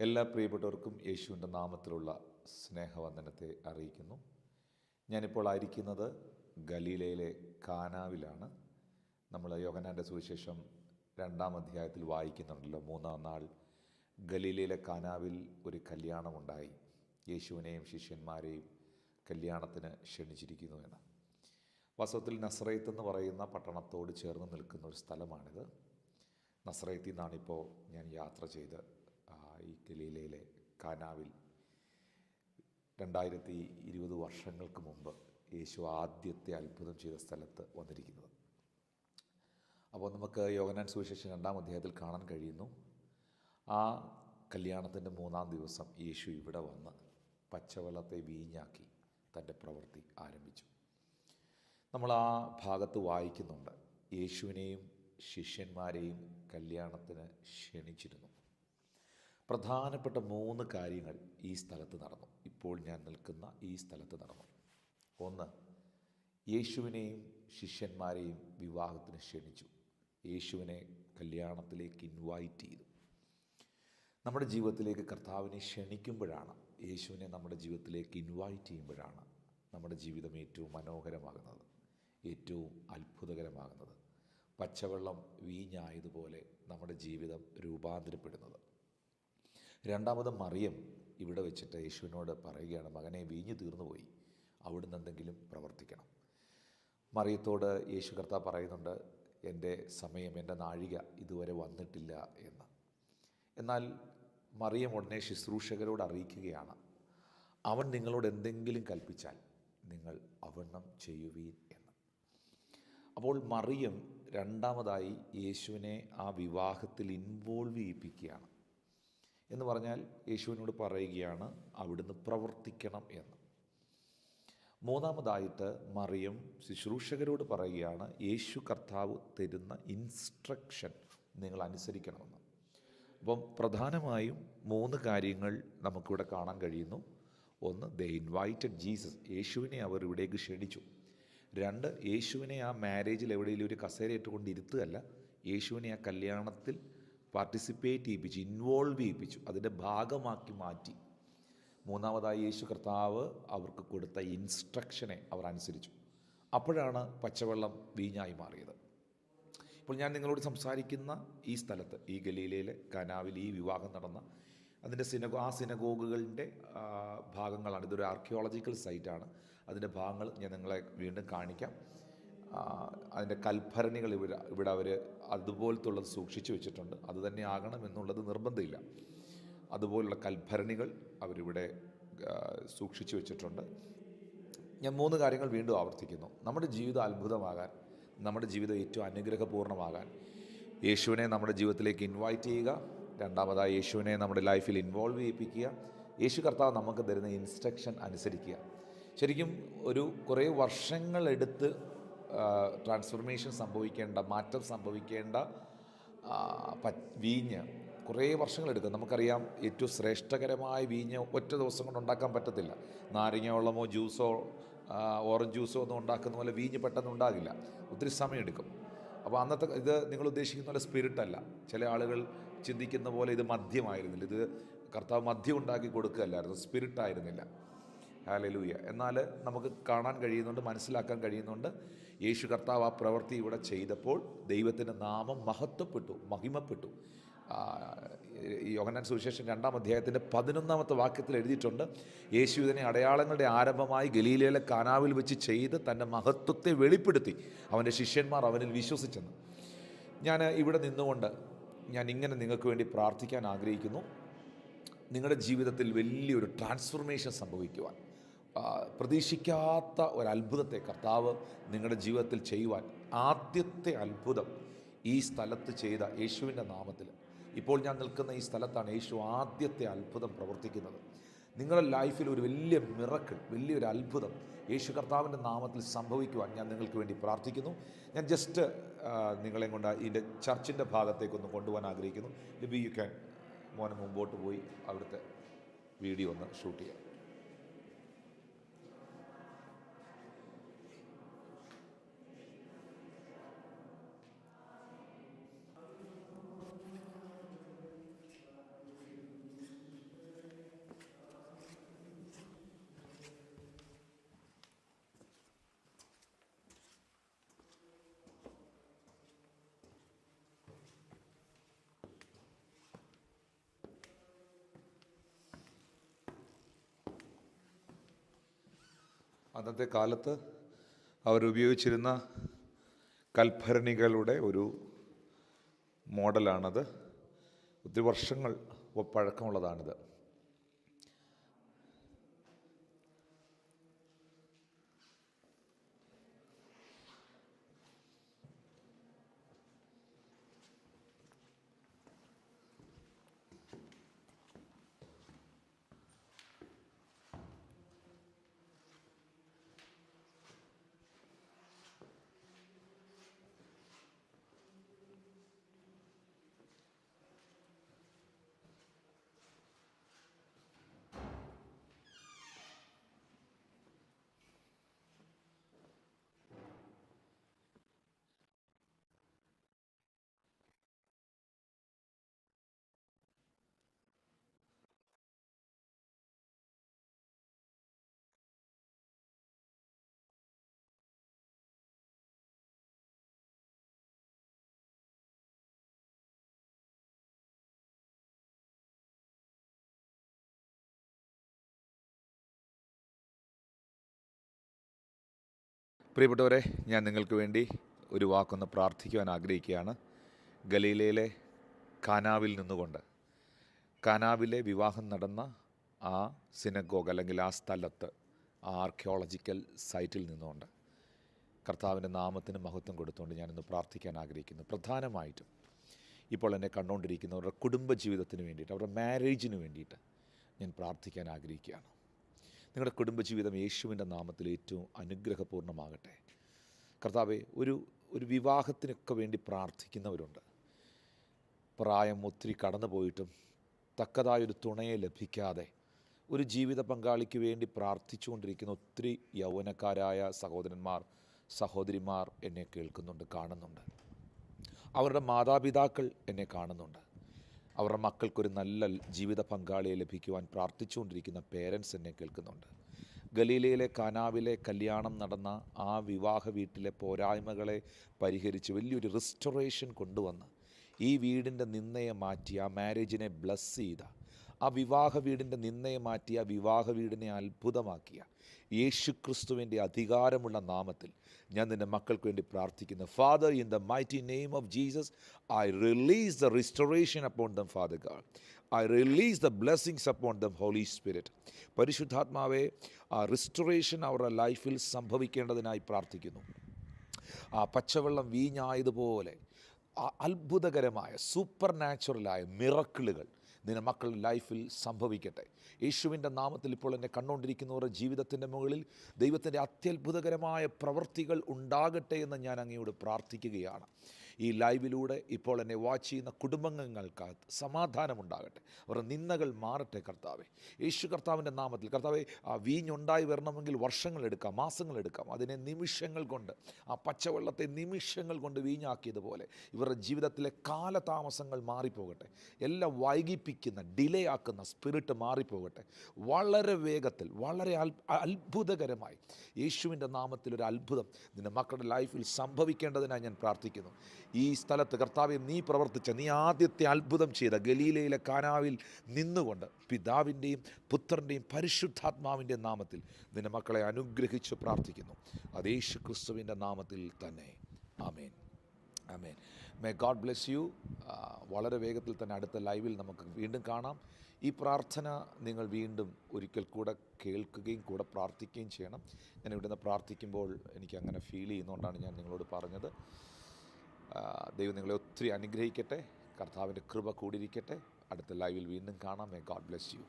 എല്ലാ പ്രിയപ്പെട്ടവർക്കും യേശുവിന്റെ നാമത്തിലുള്ള സ്നേഹവന്ദനത്തെ അറിയിക്കുന്നു. ഞാനിപ്പോൾ ആയിരിക്കുന്നത് ഗലീലയിലെ കാനാവിലാണ്. നമ്മൾ യോഗനാന്റെ സുവിശേഷം രണ്ടാം അധ്യായത്തിൽ വായിക്കുന്നുണ്ടല്ലോ. മൂന്നാം നാൾ ഗലീലയിലെ കാനാവിൽ ഒരു കല്യാണമുണ്ടായി. യേശുവിനെയും ശിഷ്യന്മാരെയും കല്യാണത്തിന് ക്ഷണിച്ചിരിക്കുന്നു എന്ന്. വാസ്തവത്തിൽ നസ്രയത്ത് എന്ന് പറയുന്ന പട്ടണത്തോട് ചേർന്ന് നിൽക്കുന്ന ഒരു സ്ഥലമാണിത്. നസ്രയത്തിൽ നിന്നാണിപ്പോൾ ഞാൻ യാത്ര ചെയ്ത് ഈ ഗലീലയിലെ കാനാവിൽ രണ്ടായിരത്തി ഇരുപത് വർഷങ്ങൾക്ക് മുമ്പ് യേശു ആദ്യത്തെ അത്ഭുതം ചെയ്ത സ്ഥലത്ത് വന്നിരിക്കുന്നത്. അപ്പോൾ നമുക്ക് യോഗനാൻ സുവിശേഷം രണ്ടാം അധ്യായത്തിൽ കാണാൻ കഴിയുന്നു. ആ കല്യാണത്തിന്റെ മൂന്നാം ദിവസം യേശു ഇവിടെ വന്ന് പച്ചവെള്ളത്തെ വീഞ്ഞാക്കി തന്റെ പ്രവൃത്തി ആരംഭിച്ചു. നമ്മൾ ആ ഭാഗത്ത് വായിക്കുന്നുണ്ട്. യേശുവിനെയും ശിഷ്യന്മാരെയും കല്യാണത്തിന് ക്ഷണിച്ചിരുന്നു. പ്രധാനപ്പെട്ട മൂന്ന് കാര്യങ്ങൾ ഈ സ്ഥലത്ത് നടന്നു. ഇപ്പോൾ ഞാൻ നിൽക്കുന്ന ഈ സ്ഥലത്ത് നടന്നു. ഒന്ന് യേശുവിനെയും ശിഷ്യന്മാരെയും വിവാഹത്തിന് ക്ഷണിച്ചു. യേശുവിനെ കല്യാണത്തിലേക്ക് ഇൻവൈറ്റ് ചെയ്തു. നമ്മുടെ ജീവിതത്തിലേക്ക് കർത്താവിനെ ക്ഷണിക്കുമ്പോഴാണ് യേശുവിനെ നമ്മുടെ ജീവിതത്തിലേക്ക് ഇൻവൈറ്റ് ചെയ്യുമ്പോഴാണ് നമ്മുടെ ജീവിതം ഏറ്റവും മനോഹരമാകുന്നത് ഏറ്റവും അത്ഭുതകരമാകുന്നത്. പച്ചവെള്ളം വീഞ്ഞായതുപോലെ നമ്മുടെ ജീവിതം രൂപാന്തരപ്പെടുന്നത്. രണ്ടാമത് മറിയം ഇവിടെ വെച്ചിട്ട് യേശുവിനോട് പറയുകയാണ് മകനെ വീഞ്ഞു തീർന്നുപോയി. അവിടുന്ന് എന്തെങ്കിലും പ്രവർത്തിക്കണം. മറിയത്തോട് യേശു കർത്താവ് പറയുന്നുണ്ട് എന്റെ സമയം എന്റെ നാഴിക ഇതുവരെ വന്നിട്ടില്ല എന്ന്. എന്നാൽ മറിയം ഉടനെ ശുശ്രൂഷകരോട് അറിയിക്കുകയാണ് അവൻ നിങ്ങളോട് എന്തെങ്കിലും കൽപ്പിച്ചാൽ നിങ്ങൾ അവണ്ണം ചെയ്യുവീൻ എന്ന്. അപ്പോൾ മറിയം രണ്ടാമതായി യേശുവിനെ ആ വിവാഹത്തിൽ ഇൻവോൾവ് ചെയ്യിപ്പിക്കുകയാണ്. എന്ന് പറഞ്ഞാൽ യേശുവിനോട് പറയുകയാണ് അവിടുന്ന് പ്രവർത്തിക്കണം എന്ന്. മൂന്നാമതായിട്ട് മറിയം ശുശ്രൂഷകരോട് പറയുകയാണ് യേശു കർത്താവ് തരുന്ന ഇൻസ്ട്രക്ഷൻ നിങ്ങൾ അനുസരിക്കണമെന്ന്. അപ്പം പ്രധാനമായും മൂന്ന് കാര്യങ്ങൾ നമുക്കിവിടെ കാണാൻ കഴിയുന്നു. ഒന്ന് ദ ഇൻവൈറ്റഡ് ജീസസ് യേശുവിനെ അവർ ഇവിടേക്ക് ക്ഷണിച്ചു. രണ്ട് യേശുവിനെ ആ മാരേജിൽ എവിടെയെങ്കിലും ഒരു കസേരയിട്ട് ഇട്ടുകൊണ്ട് ഇരുത്തുകയല്ല. യേശുവിനെ ആ കല്യാണത്തിൽ പാർട്ടിസിപ്പേറ്റ് ചെയ്യിപ്പിച്ചു ഇൻവോൾവ് ചെയ്യിപ്പിച്ചു അതിന്റെ ഭാഗമാക്കി മാറ്റി. മൂന്നാമതായി യേശു കർത്താവ് അവർക്ക് കൊടുത്ത ഇൻസ്ട്രക്ഷനെ അവർ അനുസരിച്ചു. അപ്പോഴാണ് പച്ചവെള്ളം വീഞ്ഞായി മാറിയത്. ഇപ്പോൾ ഞാൻ നിങ്ങളോട് സംസാരിക്കുന്ന ഈ സ്ഥലത്ത് ഈ ഗലീലയിലെ കനാവിൽ ഈ വിവാഹം നടന്ന അതിന്റെ സിനഗോ ആ സിനഗോഗുകളുടെ ഭാഗങ്ങളാണ്. ഇതൊരു ആർക്കിയോളജിക്കൽ സൈറ്റാണ് അതിന്റെ ഭാഗങ്ങൾ ഞാൻ നിങ്ങളെ വീണ്ടും കാണിക്കാം. അതിന്റെ കൽഭരണികൾ ഇവിടെ ഇവിടെ അവർ അതുപോലത്തുള്ളത് സൂക്ഷിച്ചു വെച്ചിട്ടുണ്ട്. അത് തന്നെ ആകണം എന്നുള്ളത് നിർബന്ധമില്ല. അതുപോലുള്ള കൽഭരണികൾ അവരിവിടെ സൂക്ഷിച്ചു വെച്ചിട്ടുണ്ട്. ഞാൻ മൂന്ന് കാര്യങ്ങൾ വീണ്ടും ആവർത്തിക്കുന്നു. നമ്മുടെ ജീവിതം അത്ഭുതമാകാൻ നമ്മുടെ ജീവിതം ഏറ്റവും അനുഗ്രഹപൂർണമാകാൻ യേശുവിനെ നമ്മുടെ ജീവിതത്തിലേക്ക് ഇൻവൈറ്റ് ചെയ്യുക. രണ്ടാമതായി യേശുവിനെ നമ്മുടെ ലൈഫിൽ ഇൻവോൾവ് ചെയ്യിപ്പിക്കുക. യേശു കർത്താവ് നമുക്ക് തരുന്ന ഇൻസ്ട്രക്ഷൻ അനുസരിക്കുക. ശരിക്കും ഒരു കുറേ വർഷങ്ങളെടുത്ത് ട്രാൻസ്ഫർമേഷൻ സംഭവിക്കേണ്ട മാറ്റം സംഭവിക്കേണ്ട വീഞ്ഞ്. കുറേ വർഷങ്ങളെടുക്കും നമുക്കറിയാം ഏറ്റവും ശ്രേഷ്ഠകരമായ വീഞ്ഞ് ഒറ്റ ദിവസം കൊണ്ട് ഉണ്ടാക്കാൻ പറ്റത്തില്ല. നാരങ്ങ വെള്ളമോ ജ്യൂസോ ഓറഞ്ച് ജ്യൂസോ ഒന്നും ഉണ്ടാക്കുന്ന പോലെ വീഞ്ഞ് പെട്ടെന്ന് ഉണ്ടാകില്ല. ഒത്തിരി സമയമെടുക്കും അപ്പോൾ അന്നത്തെ ഇത് നിങ്ങൾ ഉദ്ദേശിക്കുന്ന പോലെ സ്പിരിറ്റ് അല്ല. ചില ആളുകൾ ചിന്തിക്കുന്ന പോലെ ഇത് മദ്യമായിരുന്നില്ല. ഇത് കർത്താവ് മദ്യം ഉണ്ടാക്കി കൊടുക്കുകയല്ലായിരുന്നു. സ്പിരിറ്റ് ആയിരുന്നില്ല. ഹാലലൂയ എന്നാൽ നമുക്ക് കാണാൻ കഴിയുന്നുണ്ട് മനസ്സിലാക്കാൻ കഴിയുന്നുണ്ട്. യേശു കർത്താവ് ആ പ്രവൃത്തി ഇവിടെ ചെയ്തപ്പോൾ ദൈവത്തിന്റെ നാമം മഹത്വപ്പെട്ടു മഹിമപ്പെട്ടു. യോഹനാൻ സുവിശേഷം രണ്ടാം അധ്യായത്തിന്റെ പതിനൊന്നാമത്തെ വാക്യത്തിൽ എഴുതിയിട്ടുണ്ട് യേശു ഇതിനെ അടയാളങ്ങളുടെ ആരംഭമായി ഗലീലയിലെ കാനാവിൽ വെച്ച് ചെയ്ത് തന്റെ മഹത്വത്തെ വെളിപ്പെടുത്തി അവന്റെ ശിഷ്യന്മാർ അവനിൽ വിശ്വസിച്ചെന്ന്. ഞാൻ ഇവിടെ നിന്നുകൊണ്ട് ഞാൻ ഇങ്ങനെ നിങ്ങൾക്ക് വേണ്ടി പ്രാർത്ഥിക്കാൻ ആഗ്രഹിക്കുന്നു. നിങ്ങളുടെ ജീവിതത്തിൽ വലിയൊരു ട്രാൻസ്ഫോർമേഷൻ സംഭവിക്കുവാൻ. പ്രതീക്ഷിക്കാത്ത ഒരു അത്ഭുതത്തെ കർത്താവ് നിങ്ങളുടെ ജീവിതത്തിൽ ചെയ്യുവാൻ ആദ്യത്തെ അത്ഭുതം ഈ സ്ഥലത്ത് ചെയ്ത യേശുവിന്റെ നാമത്തിൽ. ഇപ്പോൾ ഞാൻ നിൽക്കുന്ന ഈ സ്ഥലത്താണ് യേശു ആദ്യത്തെ അത്ഭുതം പ്രവർത്തിക്കുന്നത്. നിങ്ങളുടെ ലൈഫിൽ ഒരു വലിയ മിറക്കിൾ വലിയൊരു അത്ഭുതം യേശു കർത്താവിന്റെ നാമത്തിൽ സംഭവിക്കുവാൻ ഞാൻ നിങ്ങൾക്ക് വേണ്ടി പ്രാർത്ഥിക്കുന്നു. ഞാൻ ജസ്റ്റ് നിങ്ങളെ കൊണ്ട് ഇതിന്റെ ചർച്ചിന്റെ ഭാഗത്തേക്കൊന്ന് കൊണ്ടുപോകാൻ ആഗ്രഹിക്കുന്നു. ലിബി യു ക്യാൻ മോനെ മുമ്പോട്ട് പോയി അവിടുത്തെ വീഡിയോ ഒന്ന് ഷൂട്ട് ചെയ്യാം. അന്നത്തെ കാലത്ത് അവരുപയോഗിച്ചിരുന്ന കൽഭരണികളുടെ ഒരു മോഡലാണത്. ഒത്തിരി വർഷങ്ങൾ പഴക്കമുള്ളതാണിത്. പ്രിയപ്പെട്ടവരെ ഞാൻ നിങ്ങൾക്ക് വേണ്ടി ഒരു വാക്കൊന്ന് പ്രാർത്ഥിക്കുവാൻ ആഗ്രഹിക്കുകയാണ്. ഗലീലയിലെ കാനാവിൽ നിന്നുകൊണ്ട്. കാനാവിലെ വിവാഹം നടന്ന ആ സിനഗോഗ് അല്ലെങ്കിൽ ആ സ്ഥലത്ത് ആ ആർക്കിയോളജിക്കൽ സൈറ്റിൽ നിന്നുകൊണ്ട് കർത്താവിന്റെ നാമത്തിന് മഹത്വം കൊടുത്തുകൊണ്ട് ഞാനിന്ന് പ്രാർത്ഥിക്കാൻ ആഗ്രഹിക്കുന്നു. പ്രധാനമായിട്ടും ഇപ്പോൾ എന്നെ കണ്ടുകൊണ്ടിരിക്കുന്നവരുടെ കുടുംബജീവിതത്തിന് വേണ്ടിയിട്ട് അവരുടെ മാരേജിന് വേണ്ടിയിട്ട് ഞാൻ പ്രാർത്ഥിക്കാൻ ആഗ്രഹിക്കുകയാണ്. നിങ്ങളുടെ കുടുംബജീവിതം യേശുവിന്റെ നാമത്തിൽ ഏറ്റവും അനുഗ്രഹപൂർണമാകട്ടെ കർത്താവെ ഒരു ഒരു വിവാഹത്തിനൊക്കെ വേണ്ടി പ്രാർത്ഥിക്കുന്നവരുണ്ട്. പ്രായം ഒത്തിരി കടന്നു പോയിട്ടും തക്കതായൊരു തുണയെ ലഭിക്കാതെ ഒരു ജീവിത പങ്കാളിക്ക് വേണ്ടി പ്രാർത്ഥിച്ചുകൊണ്ടിരിക്കുന്ന ഒത്തിരി യൗവനക്കാരായ സഹോദരന്മാർ സഹോദരിമാർ എന്നെ കേൾക്കുന്നുണ്ട് കാണുന്നുണ്ട്. അവരുടെ മാതാപിതാക്കൾ എന്നെ കാണുന്നുണ്ട്. അവരുടെ മക്കൾക്കൊരു നല്ല ജീവിത പങ്കാളിയെ ലഭിക്കുവാൻ പ്രാർത്ഥിച്ചുകൊണ്ടിരിക്കുന്ന പേരൻസ് എന്നെ കേൾക്കുന്നുണ്ട്. ഗലീലയിലെ കാനാവിലെ കല്യാണം നടന്ന ആ വിവാഹ വീട്ടിലെ പോരായ്മകളെ പരിഹരിച്ച് വലിയൊരു റിസ്റ്റോറേഷൻ കൊണ്ടുവന്ന് ഈ വീടിന്റെ നിന്നയെ മാറ്റി ആ മാരേജിനെ ബ്ലസ് ചെയ്ത ആ വിവാഹ വീടിന്റെ നിന്നയെ മാറ്റി ആ വിവാഹ വീടിനെ അത്ഭുതമാക്കിയ യേശു ക്രിസ്തുവിന്റെ അധികാരമുള്ള നാമത്തിൽ ഞാൻ നിന്റെ മക്കൾക്ക് വേണ്ടി പ്രാർത്ഥിക്കുന്നു. Father in the mighty name of Jesus I release the restoration upon them father God I release the blessings upon them holy spirit പരിശുദ്ധാത്മാവെ ആ റിസ്റ്റോറേഷൻ അവരുടെ ലൈഫിൽ സംഭവിക്കേണ്ടതിനായി പ്രാർത്ഥിക്കുന്നു. ആ പച്ചവെള്ളം വീഞ്ഞായതുപോലെ അത്ഭുതകരമായ സൂപ്പർ നാച്ചുറലായ മിറക്കിളുകൾ നിന്റെ മക്കളുടെ ലൈഫിൽ സംഭവിക്കട്ടെ. യേശുവിന്റെ നാമത്തിൽ ഇപ്പോൾ എന്നെ കണ്ടുകൊണ്ടിരിക്കുന്നവരുടെ ജീവിതത്തിന്റെ മുകളിൽ ദൈവത്തിന്റെ അത്യത്ഭുതകരമായ പ്രവൃത്തികൾ ഉണ്ടാകട്ടെ എന്ന് ഞാൻ അങ്ങയോട് പ്രാർത്ഥിക്കുകയാണ്. ഈ ലൈവിലൂടെ ഇപ്പോൾ എന്നെ വാച്ച് ചെയ്യുന്ന കുടുംബങ്ങൾക്ക് സമാധാനമുണ്ടാകട്ടെ. അവരുടെ നിന്ദകൾ മാറട്ടെ കർത്താവെ. യേശു കർത്താവിന്റെ നാമത്തിൽ. കർത്താവെ ആ വീഞ്ഞുണ്ടായി വരണമെങ്കിൽ വർഷങ്ങളെടുക്കാം മാസങ്ങളെടുക്കാം അതിനെ നിമിഷങ്ങൾ കൊണ്ട് ആ പച്ചവെള്ളത്തെ നിമിഷങ്ങൾ കൊണ്ട് വീഞ്ഞാക്കിയതുപോലെ ഇവരുടെ ജീവിതത്തിലെ കാലതാമസങ്ങൾ മാറിപ്പോകട്ടെ. എല്ലാം വൈകിപ്പിക്കുന്ന ഡിലേ ആക്കുന്ന സ്പിരിറ്റ് മാറിപ്പോകട്ടെ. വളരെ വേഗത്തിൽ വളരെ അത്ഭുതകരമായി. യേശുവിന്റെ നാമത്തിൽ ഒരു അത്ഭുതം നിന്റെ മക്കളുടെ ലൈഫിൽ സംഭവിക്കേണ്ടതിനായി ഞാൻ പ്രാർത്ഥിക്കുന്നു. ഈ സ്ഥലത്ത് കർത്താവെ നീ പ്രവർത്തിച്ച നീ ആദ്യത്തെ അത്ഭുതം ചെയ്ത ഗലീലയിലെ കാനാവിൽ നിന്നുകൊണ്ട് പിതാവിന്റെയും പുത്രന്റെയും പരിശുദ്ധാത്മാവിന്റെ നാമത്തിൽ നിന്റെ മക്കളെ അനുഗ്രഹിച്ച് പ്രാർത്ഥിക്കുന്നു. അത് യേശു ക്രിസ്തുവിന്റെ നാമത്തിൽ തന്നെ. ആമേൻ. ആമേൻ. മേ ഗോഡ് ബ്ലെസ് യു വളരെ വേഗത്തിൽ തന്നെ അടുത്ത ലൈവിൽ നമുക്ക് വീണ്ടും കാണാം. ഈ പ്രാർത്ഥന നിങ്ങൾ വീണ്ടും ഒരിക്കൽ കൂടെ കേൾക്കുകയും കൂടെ പ്രാർത്ഥിക്കുകയും ചെയ്യണം. ഞാൻ ഇവിടുന്ന് പ്രാർത്ഥിക്കുമ്പോൾ എനിക്ക് അങ്ങനെ ഫീൽ ചെയ്യുന്നതുകൊണ്ടാണ് ഞാൻ നിങ്ങളോട് പറഞ്ഞത്. ദൈവം നിങ്ങളെ ഒത്തിരി അനുഗ്രഹിക്കട്ടെ. കർത്താവിന്റെ കൃപ കൂടിയിരിക്കട്ടെ. അടുത്ത ലൈവിൽ വീണ്ടും കാണാം. May God bless U